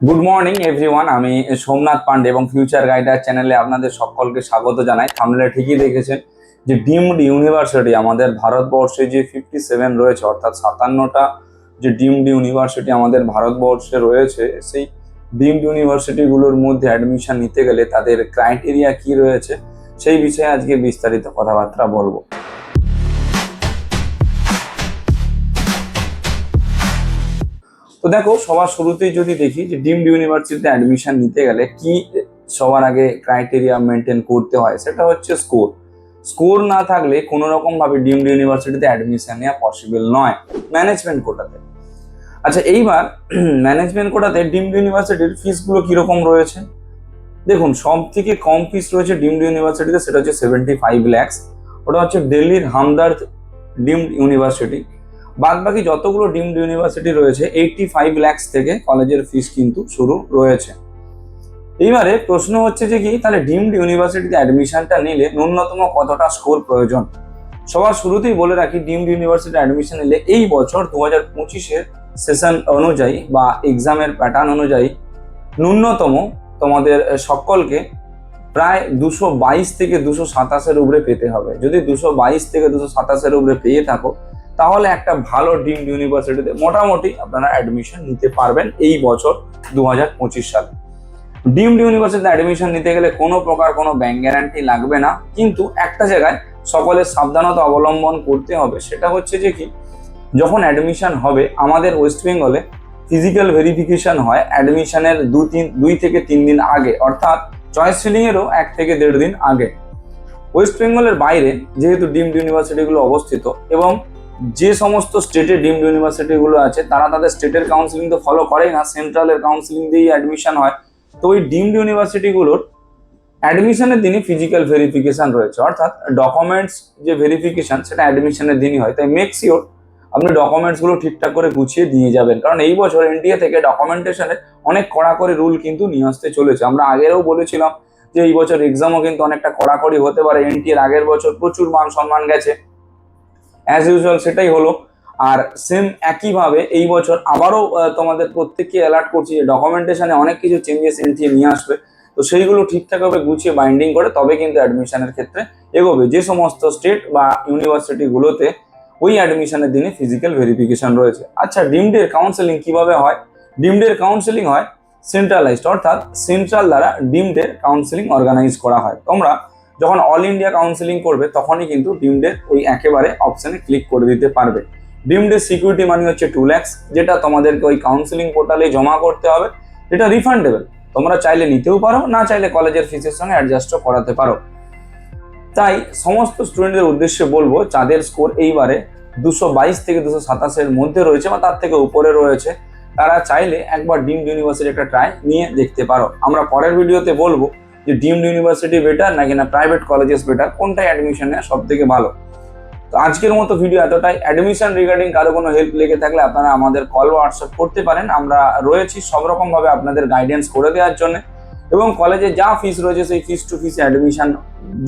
Good morning everyone আমি সোমনাথ পান্ডে এবং future গাইডার চ্যানেলে আপনাদের সকলকে স্বাগত জানাই। আপনারা ঠিকই দেখেছেন যে ডিমড ইউনিভার্সিটি আমাদের ভারতবর্ষে যে ফিফটি সেভেন রয়েছে, অর্থাৎ সাতান্নটা যে ডিমড ইউনিভার্সিটি আমাদের ভারতবর্ষে রয়েছে, সেই ডিমড ইউনিভার্সিটিগুলোর মধ্যে অ্যাডমিশন নিতে গেলে তাদের ক্রাইটেরিয়া কি রয়েছে, সেই বিষয়ে আজকে বিস্তারিত কথাবার্তা বলব। তো দেখো, সবার শুরুতেই যদি দেখি যে ডিমড ইউনিভার্সিটিতে অ্যাডমিশন নিতে গেলে কি সবার আগে ক্রাইটেরিয়া মেনটেন করতে হয়, সেটা হচ্ছে স্কোর স্কোর না থাকলে কোনো রকম ভাবে ডিমড ইউনিভার্সিটিতে অ্যাডমিশন নেওয়া পসিবল নয়। ম্যানেজমেন্ট কোটাতে। আচ্ছা এইবার ম্যানেজমেন্ট কোটাতে ডিমড ইউনিভার্সিটির ফিসগুলো কীরকম রয়েছে? দেখুন সব থেকে কম ফিস রয়েছে ডিমড ইউনিভার্সিটিতে, সেটা হচ্ছে সেভেন্টি ফাইভ ল্যাক্স ওটা হচ্ছে দিল্লির হামদার্দ ডিমড ইউনিভার্সিটি। বাদ বাকি যতগুলো ডিমড ইউনিভার্সিটি রয়েছে এইটটি ফাইভ ল্যাক্স থেকে কলেজের ফিস কিন্তু শুরু রয়েছে। এইবারে প্রশ্ন হচ্ছে যে কি, তাহলে ডিমড ইউনিভার্সিটিতে অ্যাডমিশনটা নিলে ন্যূনতম কতটা স্কোর প্রয়োজন? সবার শুরুতেই বলে রাখি, ডিমড ইউনিভার্সিটি অ্যাডমিশন নিলে এই বছর দু হাজার পঁচিশের সেশন অনুযায়ী বা এক্সামের প্যাটার্ন অনুযায়ী ন্যূনতম তোমাদের সকলকে প্রায় দুশো বাইশ থেকে দুশো সাতাশের উপরে পেতে হবে। যদি দুশো বাইশ থেকে দুশো সাতাশের উপরে পেয়ে থাকো তাহলে একটা ভালো ডিমড ইউনিভার্সিটিতে মোটামুটি আপনারা অ্যাডমিশন নিতে পারবেন এই বছর দু হাজার পঁচিশ সালে। ডিমড ইউনিভার্সিটিতে অ্যাডমিশন নিতে গেলে কোনো প্রকার কোনো ব্যাংক গ্যারান্টি লাগবে না। কিন্তু একটা জায়গায় সকলের সাবধানতা অবলম্বন করতে হবে, সেটা হচ্ছে যে কি, যখন অ্যাডমিশন হবে, আমাদের ওয়েস্ট বেঙ্গলে ফিজিক্যাল ভেরিফিকেশন হয় অ্যাডমিশনের দু তিন, দুই থেকে তিন দিন আগে, অর্থাৎ চয়েস ফিলিংয়েরও এক থেকে দেড় দিন আগে। ওয়েস্ট বেঙ্গলের বাইরে যেহেতু ডিমড ইউনিভার্সিটিগুলো অবস্থিত এবং যে সমস্ত স্টেটের ডিমড ইউনিভার্সিটিগুলো আছে, তারা তাদের স্টেটের কাউন্সিলিং তো ফলো করেই না সেন্ট্রালের কাউন্সিলিং দিয়েই অ্যাডমিশন হয়। তো ওই ডিমড ইউনিভার্সিটিগুলোর অ্যাডমিশনের দিনই ফিজিক্যাল ভেরিফিকেশন রয়েছে। অর্থাৎ ডকুমেন্টস যে ভেরিফিকেশন সেটা অ্যাডমিশনের দিনই হয়। তাই মেক শিওর আপনি ডকুমেন্টসগুলো ঠিকঠাক করে গুছিয়ে দিয়ে যাবেন। কারণ এই বছর এনটিএ থেকে ডকুমেন্টেশনের অনেক কড়াকড়ি রুল কিন্তু নিয়ে আসতে চলেছে। আমরা আগেরও বলেছিলাম যে এই বছর এক্সামও কিন্তু অনেকটা কড়াকড়ি হতে পারে। এনটিএর আগের বছর প্রচুর মান সম্মান গেছে। অ্যাজ ইউজুয়াল সেটাই হলো। আর সেম একইভাবে এই বছর আবারও তোমাদের প্রত্যেককে অ্যালার্ট করছি যে ডকুমেন্টেশনে অনেক কিছু চেঞ্জেস এনটিএ নিয়ে আসবে। তো সেইগুলো ঠিকঠাকভাবে গুছিয়ে বাইন্ডিং করে তবে কিন্তু অ্যাডমিশনের ক্ষেত্রে এগোবে। যে সমস্ত স্টেট বা ইউনিভার্সিটিগুলোতে ওই অ্যাডমিশনের দিনে ফিজিক্যাল ভেরিফিকেশন রয়েছে। আচ্ছা ডিমডের কাউন্সেলিং কীভাবে হয়? ডিমডের কাউন্সেলিং হয় সেন্ট্রালাইজড অর্থাৎ সেন্ট্রাল দ্বারা ডিমডের কাউন্সেলিং অর্গানাইজ করা হয়। তোমরা যখন অল ইন্ডিয়া কাউন্সিলিং করবে, তখনই কিন্তু ডিমডের ওই একেবারে অপশনে ক্লিক করে দিতে পারবে। ডিমডের সিকিউরিটি মানি হচ্ছে টু ল্যাক্স যেটা তোমাদেরকে ওই কাউন্সিলিং পোর্টালে জমা করতে হবে। যেটা রিফান্ডেবল তোমরা চাইলে নিতেও পারো, না চাইলে কলেজের ফিসের সঙ্গে অ্যাডজাস্টও করাতে পারো। তাই সমস্ত স্টুডেন্টদের উদ্দেশ্যে বলব, যাদের স্কোর এইবারে দুশো বাইশ থেকে দুশো সাতাশের মধ্যে রয়েছে বা তার থেকে উপরে রয়েছে, তারা চাইলে একবার ডিমড ইউনিভার্সিটি একটা ট্রাই নিয়ে দেখতে পারো। আমরা পরের ভিডিওতে বলব যে ডিমড ইউনিভার্সিটি বেটার নাকি না প্রাইভেট কলেজেস বেটার কোনটায় অ্যাডমিশন নেওয়া সব থেকে ভালো? তো আজকের মতো ভিডিও এতটাই। অ্যাডমিশন রিগার্ডিং কারও কোনো হেল্প লেগে থাকলে আপনারা আমাদের কল হোয়াটসঅ্যাপ করতে পারেন। আমরা রয়েছি সব রকমভাবে আপনাদের গাইডেন্স করে দেওয়ার জন্য। এবং কলেজে যা ফিস রয়েছে সেই ফিস টু ফিস অ্যাডমিশন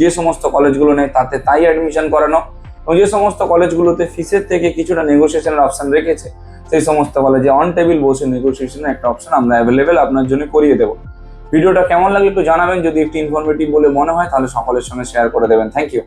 যে সমস্ত কলেজগুলো নেয় তাতে তাই অ্যাডমিশন করানো। এবং যে সমস্ত কলেজগুলোতে ফিসের থেকে কিছুটা নেগোসিয়েশনের অপশন রেখেছে, সেই সমস্ত কলেজে অন টেবিল বসে নেগোসিয়েশনের একটা অপশন আমরা অ্যাভেলেবেল আপনার জন্য করিয়ে দেবো। ভিডিওটা কেমন লাগল একটু জানাবেন। যদি একটু ইনফরমেটিভ বলে মনে হয়, তাহলে সকলের সঙ্গে শেয়ার করে দেবেন। Thank you